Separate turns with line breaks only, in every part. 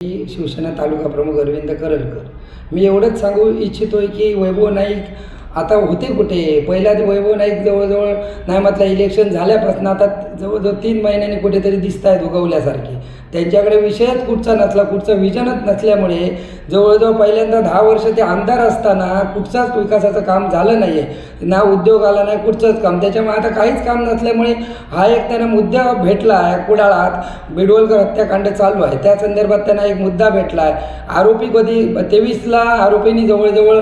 मी शिवसेना तालुका प्रमुख अरविंद करलकर. मी एवढंच सांगू इच्छितोय की वैभव नाईक आता होते कुठे? पहिल्या ते वैभव नाईक जवळजवळ नाही म्हटलं इलेक्शन झाल्यापासून आता जवळजवळ तीन महिन्यांनी कुठेतरी दिसत आहेत उगवल्यासारखे. त्यांच्याकडे विषयच कुठचा नसला कुठचं विजनच नसल्यामुळे जवळजवळ पहिल्यांदा दहा वर्ष ते आमदार असताना कुठचाच विकासाचं काम झालं नाही आहे ना उद्योग आला नाही कुठचंच काम. त्याच्यामुळे आता काहीच काम नसल्यामुळे हा एक त्यांना मुद्दा भेटला आहे कुडाळात. बिडवलकर हत्याकांड चालू आहे. त्या संदर्भात त्यांना एक मुद्दा भेटला आहे आरोपी कधी तेवीसला आरोपींनी जवळजवळ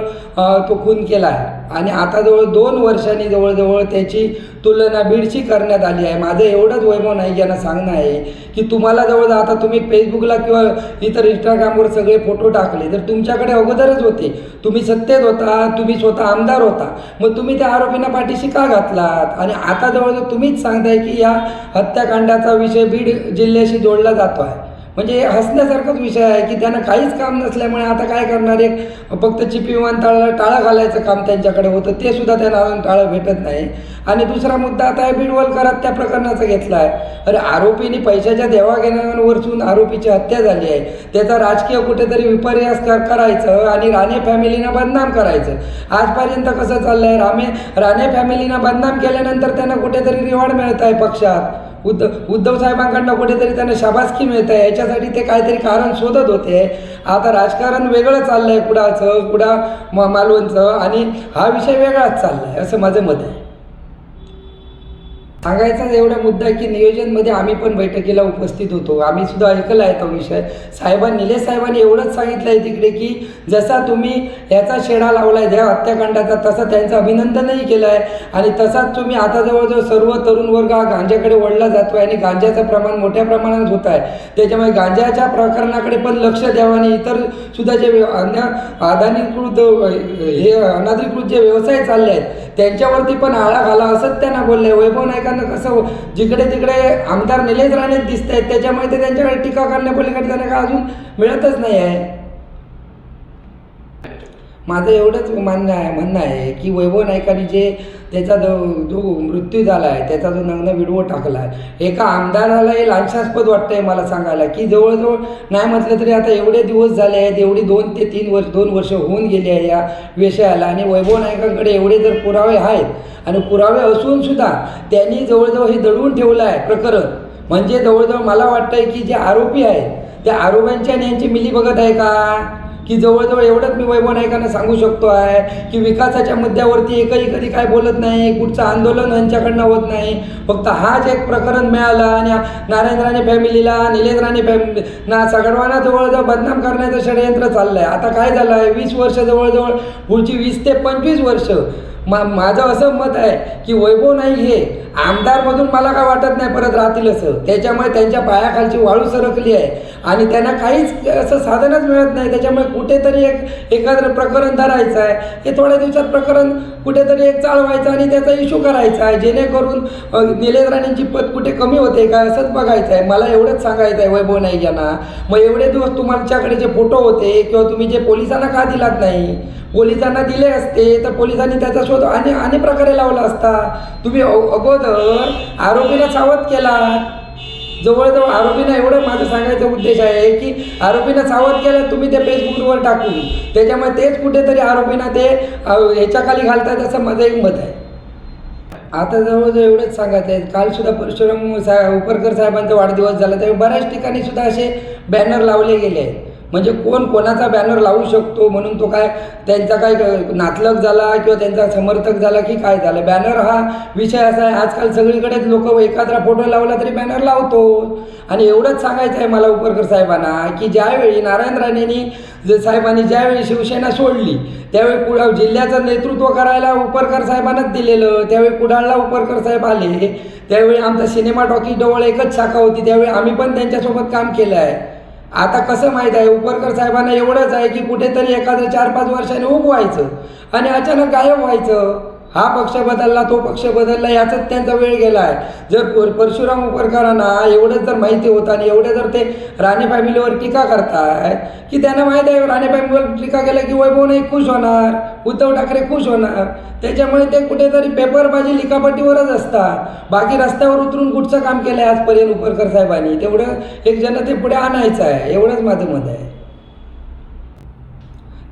तो खून केला आहे. आणि आता जवळ दोन वर्षांनी जवळजवळ त्याची तुलना बीडची करण्यात आली आहे. माझं एवढंच वैभव नाही यांना सांगणं आहे की तुम्हाला जवळ आता तुम्ही फेसबुकला किंवा इतर इंस्टाग्रामवर सगळे फोटो टाकले तर तुमच्याकडे अगोदरच होते. तुम्ही सत्तेत होता तुम्ही स्वतः आमदार होता. मग तुम्ही त्या आरोपींना पाठीशी का घातलात? आणि आता जवळजवळ तुम्हीच सांगताय की या हत्याकांडाचा विषय बीड जिल्ह्याशी जोडला जातो आहे. म्हणजे हसण्यासारखाच विषय आहे की त्यांना काहीच काम नसल्यामुळे आता काय करणार आहे फक्त चिपी विमानतळाला टाळं घालायचं काम त्यांच्याकडे होतं ते सुद्धा त्यांना अजून टाळं भेटत नाही. आणि दुसरा मुद्दा आता आहे बिडवलकरात त्या प्रकरणाचा घेतला आहे अरे आरोपींनी पैशाच्या देवाघेण्यावरसून आरोपीची हत्या झाली आहे. त्याचा राजकीय कुठेतरी विपर्यास कर करायचं आणि राणे फॅमिलीनं बदनाम करायचं. आजपर्यंत कसं चाललं आहे रामे राणे फॅमिलीनं बदनाम केल्यानंतर त्यांना कुठेतरी रिवॉर्ड मिळत आहे पक्षात. उद्धव उद्धव साहेबांकडनं कुठेतरी त्यांना शाबासकी मिळत. आहे याच्यासाठी ते काहीतरी कारण शोधत होते. आता राजकारण वेगळं चाललं आहे कुडाचं कुडा मालवणचं आणि हा विषय वेगळाच चालला आहे असं माझं मत आहे. सांगायचाच एवढा मुद्दा की नियोजनमध्ये आम्ही पण बैठकीला उपस्थित होतो. आम्ही सुद्धा ऐकला आहे तो विषय. साहेबांनी निलेश साहेबांनी एवढंच सांगितलं आहे तिकडे की जसा तुम्ही याचा शेडा लावला आहे त्या हत्याकांडाचा तसा त्यांचं अभिनंदनही केलं आहे आणि तसाच तुम्ही आता जवळजवळ सर्व तरुण वर्ग हा गांजाकडे वळला जातो आहे आणि गांजाचं प्रमाण मोठ्या प्रमाणात होत आहे. त्याच्यामुळे गांजाच्या प्रकरणाकडे पण लक्ष द्यावं आणि इतर सुद्धा जे अन्य अदानीकृत हे अनाधिकृत जे व्यवसाय चालले आहेत त्यांच्यावरती पण आळा घाला असंच त्यांना बोलले. वैभव नायकांना कसं हो- जिकडे तिकडे आमदार निलेश राणेच दिसत आहेत त्याच्यामुळे ते त्यांच्याकडे टीका करण्यापलीकडे त्यांना काय अजून मिळतच नाही आहे माझं एवढंच मान्य आहे म्हणणं आहे की वैभव नायकाने जे त्याचा जो जो मृत्यू झाला आहे त्याचा जो नग्न व्हिडिओ टाकला आहे एका आमदाराला हे लांछास्पद वाटतं आहे मला सांगायला की जवळजवळ नाही म्हटलं तरी आता एवढे दिवस झाले आहेत एवढी दोन ते तीन वर्ष दोन वर्ष होऊन गेली आहे या विषयाला आणि वैभव नायकांकडे एवढे जर पुरावे आहेत आणि पुरावे असून सुद्धा त्यांनी जवळजवळ हे दडवून ठेवलं आहे प्रकरण. म्हणजे जवळजवळ मला वाटतंय की जे आरोपी आहेत त्या आरोपांच्या आणि यांची मिली बघत आहे का? की जवळजवळ एवढंच मी वैभव नायकांना सांगू शकतो आहे की विकासाच्या मुद्द्यावरती एकही कधी काय बोलत नाही कुठचं आंदोलन यांच्याकडनं होत नाही. फक्त हाच एक प्रकरण मिळालं आणि नारायण राणे फॅमिलीला निलेश राणे फॅमिली ना सगळ्यांना जवळजवळ बदनाम करण्याचं षडयंत्र चाललं आहे आता काय झालं आहे वीस वर्ष जवळजवळ पुढची वीस ते पंचवीस वर्ष मा माझं असं मत आहे की वैभव नाईक हे. आमदारमधून मला काय वाटत नाही परत राहतील असं. त्याच्यामुळे त्यांच्या पायाखालची वाळू सरकली आहे. आणि त्यांना काहीच असं साधनच मिळत नाही. त्याच्यामुळे कुठेतरी एक एखादं प्रकरण धरायचं आहे. हे थोड्या दिवसात प्रकरण कुठेतरी एक चालवायचं आणि त्याचा इश्यू करायचा आहे. जेणेकरून निलेश राणेंची पद कुठे कमी होते का असंच बघायचं आहे. मला एवढंच सांगायचं आहे वैभव नाईक यांना. मग एवढे दिवस तुमच्याकडे जे फोटो होते किंवा तुम्ही जे पोलिसांना का दिलात नाही? पोलिसांना दिले असते तर पोलिसांनी त्याचा शोध. आणि अनेक प्रकारे लावला असता. तुम्ही अगोदर आरोपीला सावध केला जवळजवळ आरोपींना एवढं माझं सांगायचा उद्देश आहे की आरोपींना सावध केलं तुम्ही ते फेसबुकवर टाकून त्याच्यामुळे तेच कुठेतरी आरोपींना ते अ, ह्याच्याखाली घालतात असं माझं एक मत आहे. आता जवळजवळ एवढंच सांगायचं आहे. कालसुद्धा परशुराम सा उपरकर साहेबांचा वाढदिवस झाला. त्यावेळी बऱ्याच ठिकाणी सुद्धा असे बॅनर लावले गेले आहेत. म्हणजे कोण कोणाचा बॅनर लावू शकतो म्हणून तो काय त्यांचा काय नातलक झाला किंवा त्यांचा समर्थक झाला की काय झालं? बॅनर हा विषय असा आहे आजकाल सगळीकडेच लोक एखादा फोटो लावला तरी बॅनर लावतो. आणि एवढंच सांगायचं आहे मला उपरकर साहेबांना की ज्यावेळी नारायण राणेंनी साहेबांनी ज्यावेळी शिवसेना सोडली त्यावेळी कुडाळ जिल्ह्याचं नेतृत्व करायला उपरकर साहेबांनाच दिलेलं त्यावेळी कुडाळला उपरकर साहेब आले त्यावेळी आमचा सिनेमा टॉकीजवळ एकच शाखा होती त्यावेळी आम्ही पण त्यांच्यासोबत काम केलं आहे. आता कसं माहीत आहे उपरकर साहेबांना एवढंच आहे की कुठेतरी एखादं चार पाच वर्षाने उभं व्हायचं आणि अचानक गायब व्हायचं. हा पक्ष बदलला तो पक्ष बदलला याचाच त्यांचा वेळ गेला आहे जर पर- परशुराम उपरकरांना एवढंच जर माहिती होतं आणि एवढं जर ते राणे फॅमिलीवर टीका करताय की त्यांना माहीत आहे राणे फॅमिलीवर टीका केलं की वैभव नाही खुश होणार उद्धव ठाकरे खुश होणार त्याच्यामुळे ते कुठेतरी पेपरबाजी लिखापटीवरच असतात. बाकी रस्त्यावर उतरून कुठचं काम केलं आहे आजपर्यंत उपरकर साहेबांनी? तेवढं एक जनतेपुढे आणायचं आहे एवढंच माझं मत आहे.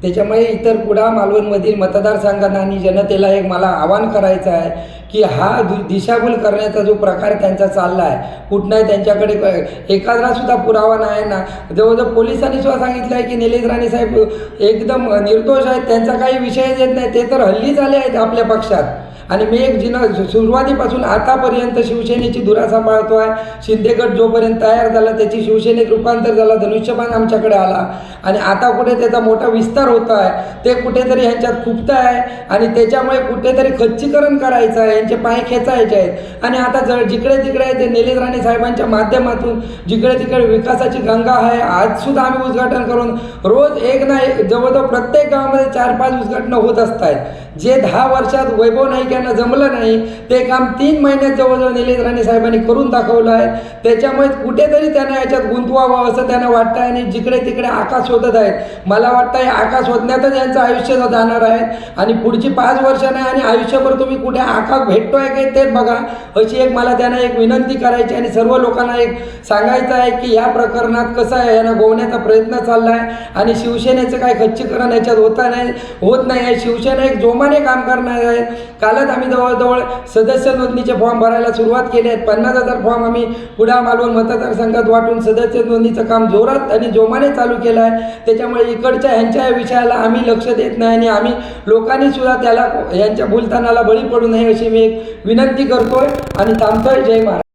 त्याच्यामुळे इतर कुडा मालवणमधील मतदारसंघांना आणि जनतेला एक मला आवाहन करायचं आहे. की हा दिशाभूल करण्याचा जो प्रकार त्यांचा चालला आहे कुठलाही त्यांच्याकडे क- एखादा सुद्धा पुरावा नाही ना. जवळजवळ पोलिसांनी सुद्धा सांगितलं आहे की निलेश राणे साहेब एकदम निर्दोष आहेत त्यांचा काही विषयच येत नाही. ते तर हल्ली झाले आहेत आपल्या पक्षात. आणि मी एक जिन सुरुवातीपासून आतापर्यंत शिवसेनेची धुरा सांभाळतो आहे शिंदेगड जोपर्यंत तयार झाला त्याची शिवसेनेत रूपांतर झाला धनुष्यबाण आमच्याकडे आला. आणि आता कुठे त्याचा मोठा विस्तार होत आहे ते कुठेतरी ह्यांच्यात खुपत आहे आणि त्याच्यामुळे कुठेतरी खच्चीकरण करायचं आहे यांचे पाय खेचायचे आहेत. आणि आता जर जिकडे तिकडे ते निलेश राणे साहेबांच्या माध्यमातून जिकडे तिकडे विकासाची गंगा आहे आजसुद्धा आम्ही उद्घाटन करून रोज एक ना जवळजवळ प्रत्येक गावामध्ये चार पाच उद्घाटनं होत असत आहेत जे दहा वर्षात वैभव नाईक यांना जमलं नाही ते काम तीन महिन्यात जवळजवळ निलेश राणे साहेबांनी करून दाखवलं आहे. त्याच्यामुळे कुठेतरी त्यांना याच्यात गुंतवावं असं त्यांना वाटतं आणि जिकडे तिकडे आकाश शोधत आहेत. मला वाटतं हे आकाश शोधण्यातच यांचं आयुष्य जाणार आहे. आणि पुढची पाच वर्ष नाही आणि आयुष्यभर तुम्ही कुठे भेटतो भेटतोय की ते बघा. अशी एक मला त्यांना एक विनंती करायची आणि सर्व लोकांना एक सांगायचं आहे की या प्रकरणात कसं आहे? यांना गोवण्याचा प्रयत्न चालला आहे आणि शिवसेनेचं काय खच्चीकरण याच्यात होता नाही होत नाही. आहे शिवसेना एक जोमाने काम करणार आहे. कालच आम्ही जवळजवळ सदस्य नोंदणीचे फॉर्म भरायला सुरुवात केली आहेत. पन्नास हजार फॉर्म आम्ही पुढा मालवण मतदारसंघात वाटून सदस्य नोंदणीचं काम जोरात आणि जोमाने चालू केलं आहे. त्याच्यामुळे इकडच्या ह्यांच्या विषयाला आम्ही लक्ष देत नाही आणि आम्ही लोकांनी सुद्धा त्याला यांच्या भूलतानाला बळी पडू नये अशी मी एक विनंती करतोय आणि थांबतोय. जय महाराज.